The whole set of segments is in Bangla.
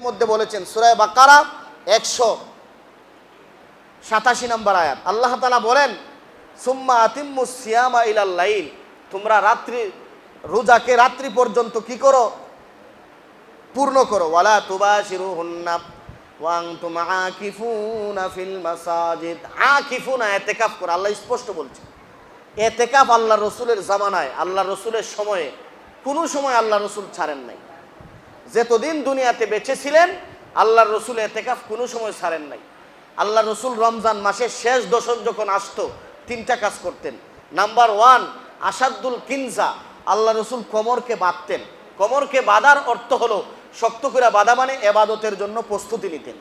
মধ্যে বলেছেন সুরায় বাকারা একশো সাতাশি নম্বর আয়াত। আল্লাহ তালা বলেন, সুম্মা আতিম্মু সিয়ামা ইলাল্লাইল তোমরা রাত্রি, রোজাকে রাত্রি পর্যন্ত কি করো? পূর্ণ করো। ওয়ালা তুবাশিরু হুন্না ওয়াং তুম আকিফুনা ফিল মাসাজিদ। আকিফুনা, এতেকাফ করো। আল্লাহ স্পষ্ট বলছে, এতেকাফ আল্লাহ রসুলের জামানায় আল্লাহ রসুলের সময়ে। কোনো সময় আল্লাহ রসুল ছাড়েন নাই। যতদিন দুনিয়াতে বেঁচে ছিলেন আল্লাহ রসুল এতেকাফ কোনো সময় ছাড়েন নাই। আল্লাহ রসুল রমজান মাসের শেষ দশক যখন আসতো, তিনটা কাজ করতেন। নাম্বার ওয়ান আসাদুল কিনজা আল্লাহ রসুল কোমরকে বাঁধতেন। কোমরকে বাঁধার অর্থ হলো শক্ত করে বাঁধা মানে এবাদতের জন্য প্রস্তুতি নিতেন।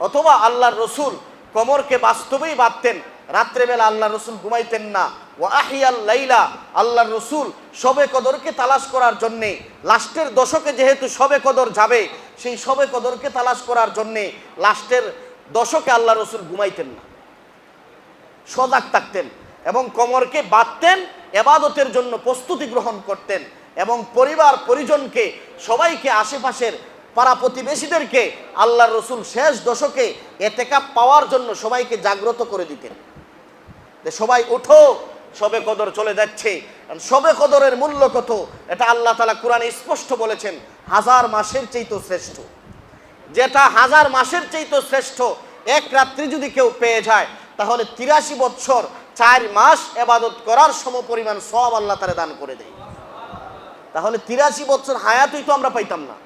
অথবা আল্লাহর রসুল কোমরকে বাস্তবেই বাঁধতেন রাত্রেবেলা আল্লাহ রসুল ঘুমাইতেন না। ও আহিয়াল লাইলা, আল্লাহর রসুল সবে কদরকে তালাশ করার জন্যে, লাস্টের দশকে যেহেতু সবে কদর যাবে, সেই সবে কদরকে তালাশ করার জন্যে লাস্টের দশকে আল্লাহ রসুল ঘুমাইতেন না। সজাগ থাকতেন এবং কমরকে বাঁধতেন, এবাদতের জন্য প্রস্তুতি গ্রহণ করতেন এবং পরিবার পরিজনকে সবাইকে আশেপাশের পাড়া প্রতিবেশীদেরকে আল্লাহ রসুল শেষ দশকে এতেকাপ পাওয়ার জন্য সবাইকে জাগ্রত করে দিতেন। সবাই ওঠো, সবে কদর চলে যাচ্ছে। সবে কদরের মূল্য কত? এটা আল্লাহ তালা কোরআনে স্পষ্ট বলেছেন, হাজার মাসের চেয়েও শ্রেষ্ঠ। যেটা হাজার মাসের চেয়েও শ্রেষ্ঠ, এক রাত্রি যদি কেউ পেয়ে যায়, তাহলে তিরাশি বছর চার মাস এবাদত করার সম পরিমাণ সব আল্লাহ তারা দান করে দেয়। তাহলে তিরাশি বছর হায়াতই তো আমরা পাইতাম না।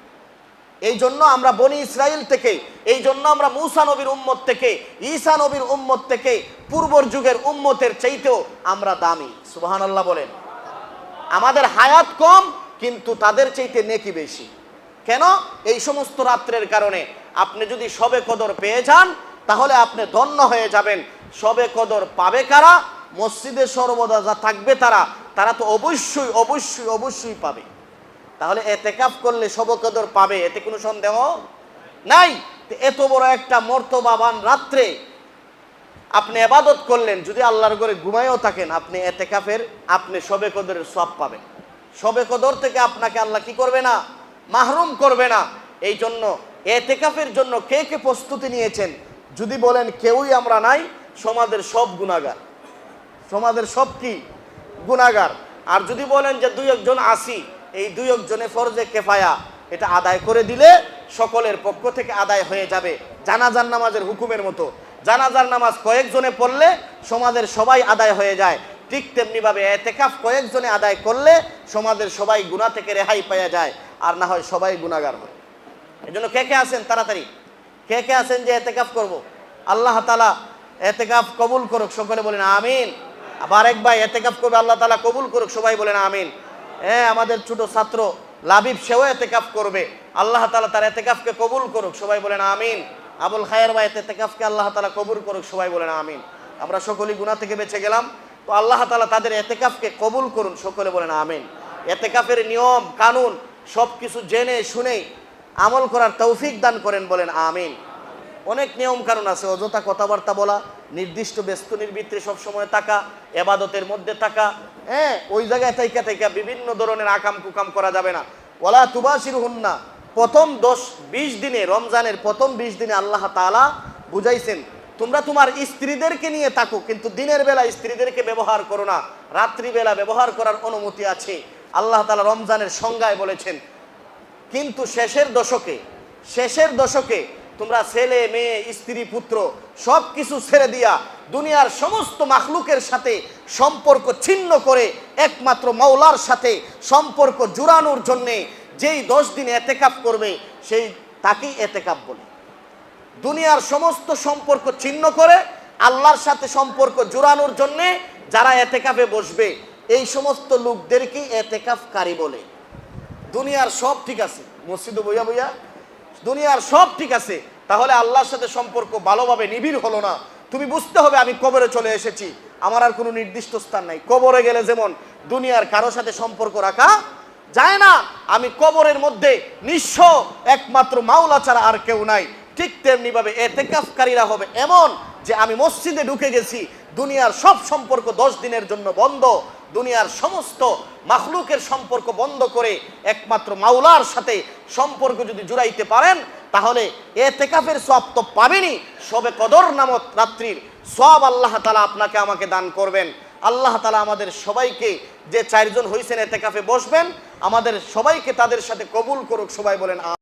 এই জন্য আমরা বনি ইসরায়েল থেকে এই জন্য আমরা মুসা নবীর উম্মত থেকে, ঈসা নবীর উম্মত থেকে, পূর্বর যুগের উম্মতের চাইতেও আমরা দামি। সুবাহান আল্লাহ বলেন। আমাদের হায়াত কম, কিন্তু তাদের চাইতে নেকি বেশি। কেন? এই সমস্ত রাত্রের কারণে আপনি যদি সবে কদর পেয়ে যান, তাহলে আপনি ধন্য হয়ে যাবেন। সবে কদর পাবে কারা? মসজিদে সর্বদা যা থাকবে তারা তারা তো অবশ্যই অবশ্যই অবশ্যই পাবে। তাহলে এতেকাফ করলে সবকদর পাবে, এতে কোনো সন্দেহ নাই? এত বড় একটা মর্তবাবান রাত্রে আপনি এবাদত করলেন, যদি আল্লাহর ঘরে ঘুমায়ও থাকেন, আপনি এতেকাফের, আপনি সবে কদরের সব পাবেন। সবে কদর থেকে আপনাকে আল্লাহ কি করবে না? মাহরুম করবে না। এই জন্য এতেকাফের জন্য কে কে প্রস্তুতি নিয়েছেন? যদি বলেন কেউই আমরা নাই, সমাজের সব গুণাগার সমাজের সব কি? গুণাগার আর যদি বলেন যে দুই একজন আসি এই দুই একজনে ফরজে কেফায়া এটা আদায় করে দিলে সকলের পক্ষ থেকে আদায় হয়ে যাবে জানাজার নামাজের হুকুমের মতো। জানাজার নামাজ কয়েকজনে পড়লে সমাজের সবাই আদায় হয়ে যায়। ঠিক তেমনিভাবে এতেকাফ কয়েকজনে আদায় করলে সমাজের সবাই গুণা থেকে রেহাই পাওয়া যায় আর না হয় সবাই গুণাগার হয়। এই জন্য কে কে আছেন তাড়াতাড়ি? কে কে আছেন যে এতেকাফ করব? আল্লাহ তালা এতেকাফ কবুল করুক, সকলে বলেন আমিন। আবার এক ভাই এতেকাফ করবে, আল্লাহ তালা কবুল করুক, সবাই বলেন আমিন। হ্যাঁ আমাদের ছোট ছাত্র লাবিব, সেও এতেকাফ করবে। আল্লাহ তালা তার এতেকাফকে কবুল করুক, সবাই বলেন আমিন। আবুল খায়ের ভাই এতেকাফকে আল্লাহ তালা কবুল করুক, সবাই বলেন আমিন। আমরা সকলেই গুণা থেকে বেঁচে গেলাম। তো আল্লাহ তালা তাদের এতেকাফকে কবুল করুন, সকলে বলেন আমিন। এতেকাফের নিয়ম, কানুন সব কিছু জেনে, শুনেই আমল করার তৌফিক দান করেন বলেন আমিন। অনেক নিয়ম কানুন আছে, অযথা কথাবার্তা বলা, নির্দিষ্ট ব্যস্ত নির্বৃত্তে সবসময় থাকা, এবাদতের মধ্যে থাকা হ্যাঁ ওই জায়গায় থাইকা থাইকা বিভিন্ন ধরনের আকাম কুকাম করা যাবে না। ওলা তুবাসির হুন্না প্রথম দশ, বিশ দিনে, রমজানের প্রথম বিশ দিনে আল্লাহ তালা বুঝাইছেন, তোমরা তোমার স্ত্রীদেরকে নিয়ে থাকো, কিন্তু দিনের বেলা স্ত্রীদেরকে ব্যবহার করো না। রাত্রিবেলা ব্যবহার করার অনুমতি আছে। আল্লাহ তালা রমজানের সংজ্ঞায় বলেছেন, কিন্তু শেষের দশকে শেষের দশকে তোমরা ছেলে, মেয়ে, স্ত্রী, পুত্র সব কিছু ছেড়ে দিয়া দুনিয়ার সমস্ত মাখলুকের সাথে সম্পর্ক ছিন্ন করে একমাত্র মাওলার সাথে সম্পর্ক জুড়ানোর জন্যে যেই দশ দিন এতেকাপ করবে, সেই তাকেই এতেকাপ বলে। দুনিয়ার সমস্ত সম্পর্ক ছিন্ন করে আল্লাহর সাথে সম্পর্ক জোড়ানোর জন্যে যারা এতেকাফে বসবে, এই সমস্ত লোকদেরকেই এতেকাফকারী বলে। দুনিয়ার সব ঠিক আছে। মসজিদে বইয়া বইয়া দুনিয়ার সব ঠিক আছে, তাহলে আল্লাহর সাথে সম্পর্ক ভালোভাবে নিবিড় হলো না। তুমি বুঝতে হবে আমি কবরে চলে এসেছি, আমার আর কোনো নির্দিষ্ট স্থান নাই। কবরে গেলে যেমন দুনিয়ার কারও সাথে সম্পর্ক রাখা যায় না, আমি কবরের মধ্যে নিঃস্ব, একমাত্র মাওলা ছাড়া আর কেউ নাই। ঠিক তেমনি ভাবে এতেকাফকারীরা হবে এমন যে আমি মসজিদে ঢুকে গেছি, দুনিয়ার সব সম্পর্ক দশ দিনের জন্য বন্ধ। দুনিয়ার সমস্ত মাখলুকের সম্পর্ক বন্ধ করে একমাত্র মাওলার সাথে সম্পর্ক যদি জুড়াইতে পারেন, তাহলে এ তেকাফের সব তো পাবেনই। সবে কদর নামক রাত্রির সব আল্লাহ তালা আপনাকে আমাকে দান করবেন। আল্লাহ তালা আমাদের সবাইকে যে চারজন হয়েছেন এতে কাফে বসবেন, আমাদের সবাইকে তাদের সাথে কবুল করুক, সবাই বলেন